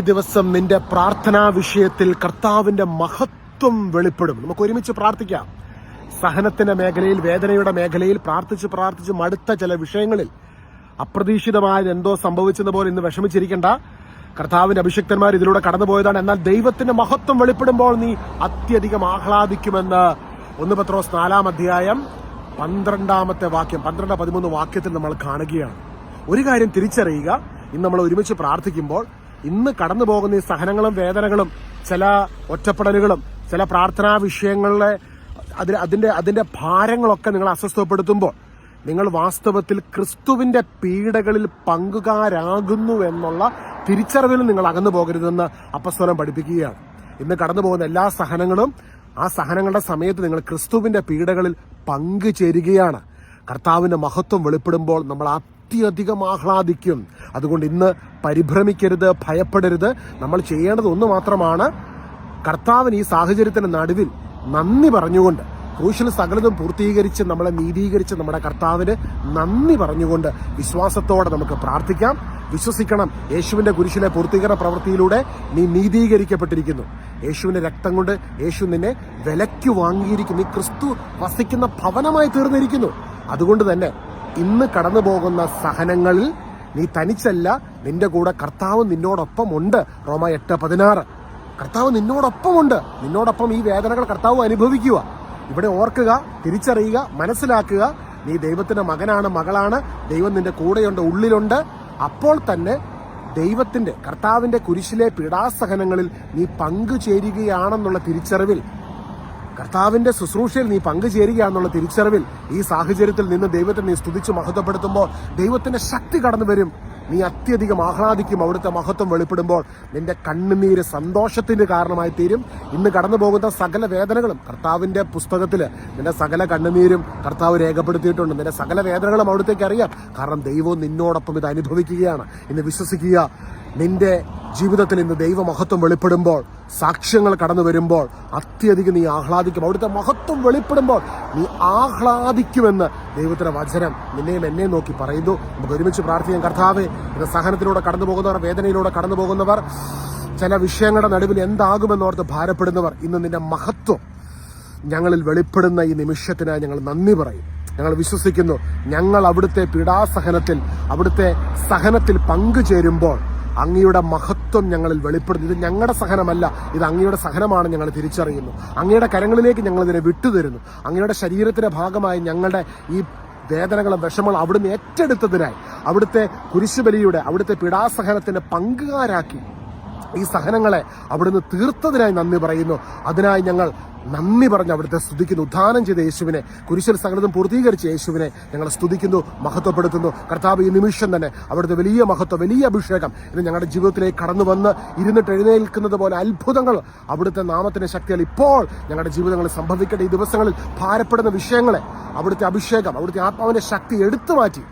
ദിവസം നിന്റെ പ്രാർത്ഥനാ വിഷയത്തിൽ കർത്താവിന്റെ മഹത്വം വെളിപ്പെടും. നമുക്ക് ഒരുമിച്ച് പ്രാർത്ഥിക്കാം. സഹനത്തിന്റെ മേഖലയിൽ വേദനയുടെ മേഖലയിൽ പ്രാർത്ഥിച്ച് പ്രാർത്ഥിച്ച് മടുത്ത ചില വിഷയങ്ങളിൽ അപ്രതീക്ഷിതമായത് എന്തോ സംഭവിച്ചതുപോലെ ഇന്ന് വിഷമിച്ചിരിക്കേണ്ട. കർത്താവിന്റെ അഭിഷക്തന്മാർ ഇതിലൂടെ കടന്നുപോയതാണ്. എന്നാൽ ദൈവത്തിന്റെ മഹത്വം വെളിപ്പെടുമ്പോൾ നീ അത്യധികം ആഹ്ലാദിക്കുമെന്ന് ഒന്ന് പത്രോസ് നാലാം അധ്യായം പന്ത്രണ്ടാമത്തെ വാക്യം പന്ത്രണ്ട് പതിമൂന്ന് വാക്യത്തിൽ നമ്മൾ കാണുകയാണ്. ഒരു കാര്യം തിരിച്ചറിയുക. ഇന്ന് നമ്മൾ ഒരുമിച്ച് പ്രാർത്ഥിക്കുമ്പോൾ ഇന്ന് കടന്നു പോകുന്ന ഈ സഹനങ്ങളും വേദനകളും ചില ഒറ്റപ്പെടലുകളും ചില പ്രാർത്ഥനാ വിഷയങ്ങളിലെ അതിൽ അതിന്റെ അതിന്റെ ഭാരങ്ങളൊക്കെ നിങ്ങൾ അസ്വസ്ഥപ്പെടുത്തുമ്പോൾ നിങ്ങൾ വാസ്തവത്തിൽ ക്രിസ്തുവിന്റെ പീഡകളിൽ പങ്കുകാരാകുന്നു എന്നുള്ള തിരിച്ചറിവിൽ നിങ്ങൾ അകന്നു പോകരുതെന്ന് അപ്പസ്വരം പഠിപ്പിക്കുകയാണ്. ഇന്ന് കടന്നു പോകുന്ന എല്ലാ സഹനങ്ങളും ആ സഹനങ്ങളുടെ സമയത്ത് നിങ്ങൾ ക്രിസ്തുവിന്റെ പീഡകളിൽ പങ്കുചേരുകയാണ്. കർത്താവിന്റെ മഹത്വം വെളിപ്പെടുമ്പോൾ നമ്മൾ അത്യധികം ആഹ്ലാദിക്കും. അതുകൊണ്ട് ഇന്ന് പരിഭ്രമിക്കരുത് ഭയപ്പെടരുത്. നമ്മൾ ചെയ്യേണ്ടത് ഒന്ന് മാത്രമാണ് കർത്താവിന് ഈ സാഹചര്യത്തിന്റെ നടുവിൽ നന്ദി പറഞ്ഞുകൊണ്ട് ക്രൂശിൽ സകലതും പൂർത്തീകരിച്ച് നമ്മളെ നീതീകരിച്ച് നമ്മുടെ കർത്താവിന് നന്ദി പറഞ്ഞുകൊണ്ട് വിശ്വാസത്തോടെ നമുക്ക് പ്രാർത്ഥിക്കാം. വിശ്വസിക്കണം യേശുവിന്റെ കുരിശിലെ പൂർത്തീകരണ പ്രവൃത്തിയിലൂടെ നീ നീതീകരിക്കപ്പെട്ടിരിക്കുന്നു. യേശുവിന്റെ രക്തം കൊണ്ട് യേശു നിന്നെ വിലയ്ക്ക് വാങ്ങിയിരിക്കുന്നു. നീ ക്രിസ്തു വസിക്കുന്ന ഭവനമായി തീർന്നിരിക്കുന്നു. അതുകൊണ്ട് തന്നെ ഇന്ന് കടന്നു പോകുന്ന സഹനങ്ങളിൽ നീ തനിച്ചല്ല നിന്റെ കൂടെ കർത്താവ് നിന്നോടൊപ്പമുണ്ട് റോമ എട്ട് പതിനാറ്. കർത്താവ് നിന്നോടൊപ്പമുണ്ട് നിന്നോടൊപ്പം ഈ വേദനകൾ കർത്താവ് അനുഭവിക്കുക. ഇവിടെ ഓർക്കുക തിരിച്ചറിയുക മനസ്സിലാക്കുക. നീ ദൈവത്തിന്റെ മകനാണ് മകളാണ്. ദൈവം നിന്റെ കൂടെയുണ്ട് ഉള്ളിലുണ്ട്. അപ്പോൾ തന്നെ ദൈവത്തിന്റെ കർത്താവിന്റെ കുരിശിലെ പീഡാസഹനങ്ങളിൽ നീ പങ്കുചേരുകയാണെന്നുള്ള തിരിച്ചറിവിൽ കർത്താവിന്റെ ശുശ്രൂഷയിൽ നീ പങ്കുചേരുക എന്നുള്ള തിരിച്ചറിവിൽ ഈ സാഹചര്യത്തിൽ നിന്ന് ദൈവത്തെ നീ സ്തുതിച്ച് മഹത്വപ്പെടുത്തുമ്പോൾ ദൈവത്തിന്റെ ശക്തി കടന്നു വരും. നീ അത്യധികം ആഹ്ലാദിക്കും അവിടുത്തെ മഹത്വം വെളിപ്പെടുമ്പോൾ. നിന്റെ കണ്ണുനീര് സന്തോഷത്തിന്റെ കാരണമായി തീരും. ഇന്ന് കടന്നു പോകുന്ന സകല വേദനകളും കർത്താവിന്റെ പുസ്തകത്തിൽ നിന്റെ സകല കണ്ണുനീരും കർത്താവ് രേഖപ്പെടുത്തിയിട്ടുണ്ട്. നിന്റെ സകല വേദനകളും അവിടത്തേക്ക് അറിയാം. കാരണം ദൈവവും നിന്നോടൊപ്പം ഇത് അനുഭവിക്കുകയാണ്. ഇന്ന് വിശ്വസിക്കുക നിന്റെ ജീവിതത്തിൽ ഇന്ന് ദൈവമഹത്വം വെളിപ്പെടുമ്പോൾ സാക്ഷ്യങ്ങൾ കടന്നു വരുമ്പോൾ അത്യധികം നീ ആഹ്ലാദിക്കും. അവിടുത്തെ മഹത്വം വെളിപ്പെടുമ്പോൾ നീ ആഹ്ലാദിക്കുമെന്ന് ദൈവത്തിന്റെ വചനം നിന്നെയും എന്നെയും നോക്കി പറയുന്നു. നമുക്ക് ഒരുമിച്ച് പ്രാർത്ഥിക്കാം. കർത്താവെ ഇന്ന് സഹനത്തിലൂടെ കടന്നു പോകുന്നവർ വേദനയിലൂടെ കടന്നു പോകുന്നവർ ചില വിഷയങ്ങളുടെ നടുവിൽ എന്താകുമെന്നോർത്ത് ഭാരപ്പെടുന്നവർ ഇന്ന് നിന്റെ മഹത്വം ഞങ്ങളിൽ വെളിപ്പെടുന്ന ഈ നിമിഷത്തിനായി ഞങ്ങൾ നന്ദി പറയും. ഞങ്ങൾ വിശ്വസിക്കുന്നു ഞങ്ങൾ അവിടുത്തെ പീഡാസഹനത്തിൽ അവിടുത്തെ സഹനത്തിൽ പങ്കുചേരുമ്പോൾ അങ്ങയുടെ മഹത്വം ഞങ്ങളിൽ വെളിപ്പെടുന്നു. ഇത് ഞങ്ങളുടെ സഹനമല്ല. ഇത് അങ്ങയുടെ സഹനമാണ് ഞങ്ങൾ തിരിച്ചറിയുന്നു. അങ്ങയുടെ കരങ്ങളിലേക്ക് ഞങ്ങൾ ഇതിനെ വിട്ടുതരുന്നു. അങ്ങയുടെ ശരീരത്തിന്റെ ഭാഗമായി ഞങ്ങളുടെ ഈ വേദനകളും വിഷമങ്ങളും അവിടുന്ന് ഏറ്റെടുത്തതിനായി അവിടുത്തെ കുരിശുബലിയുടെ അവിടുത്തെ പീഡാസഹനത്തിന്റെ പങ്കുകാരാക്കി ഈ സഹനങ്ങളെ അവിടുന്ന് തീർത്തതിനായി നന്ദി പറയുന്നു. അതിനായി ഞങ്ങൾ നന്ദി പറഞ്ഞ് അവിടുത്തെ സ്തുതിക്കുന്നു. ഉദ്ധാനം ചെയ്ത യേശുവിനെ കുരിശിൽ സകലതും പൂർത്തീകരിച്ച യേശുവിനെ ഞങ്ങൾ സ്തുതിക്കുന്നു മഹത്വപ്പെടുത്തുന്നു. കർത്താവ് ഈ നിമിഷം തന്നെ അവിടുത്തെ വലിയ മഹത്വം വലിയ അഭിഷേകം ഇത് ഞങ്ങളുടെ ജീവിതത്തിലേക്ക് കടന്നു വന്ന് ഇരുന്നിട്ട് എഴുന്നേൽക്കുന്നത് പോലെ അത്ഭുതങ്ങൾ അവിടുത്തെ നാമത്തിന്റെ ശക്തിയാൽ ഇപ്പോൾ ഞങ്ങളുടെ ജീവിതങ്ങളിൽ സംഭവിക്കേണ്ട ഈ ദിവസങ്ങളിൽ ഭാരപ്പെടുന്ന വിഷയങ്ങളെ അവിടുത്തെ അഭിഷേകം അവിടുത്തെ ആത്മാവിന്റെ ശക്തി എടുത്തു മാറ്റി.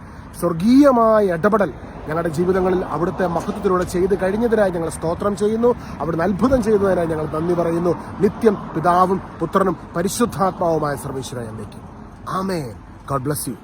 സ്വർഗീയമായ ഇടപെടൽ ഞങ്ങളുടെ ജീവിതങ്ങളിൽ അവിടുത്തെ മഹത്വത്തിലൂടെ ചെയ്ത് കഴിഞ്ഞതിനായി ഞങ്ങൾ സ്തോത്രം ചെയ്യുന്നു. അവിടുന്ന് അത്ഭുതം ചെയ്തതിനായി ഞങ്ങൾ നന്ദി പറയുന്നു. നിത്യം പിതാവും പുത്രനും പരിശുദ്ധാത്മാവുമായ സർവീശ്വര അമ്മയ്ക്ക്. ആമേ ഗോഡ് ബ്ലസ് യു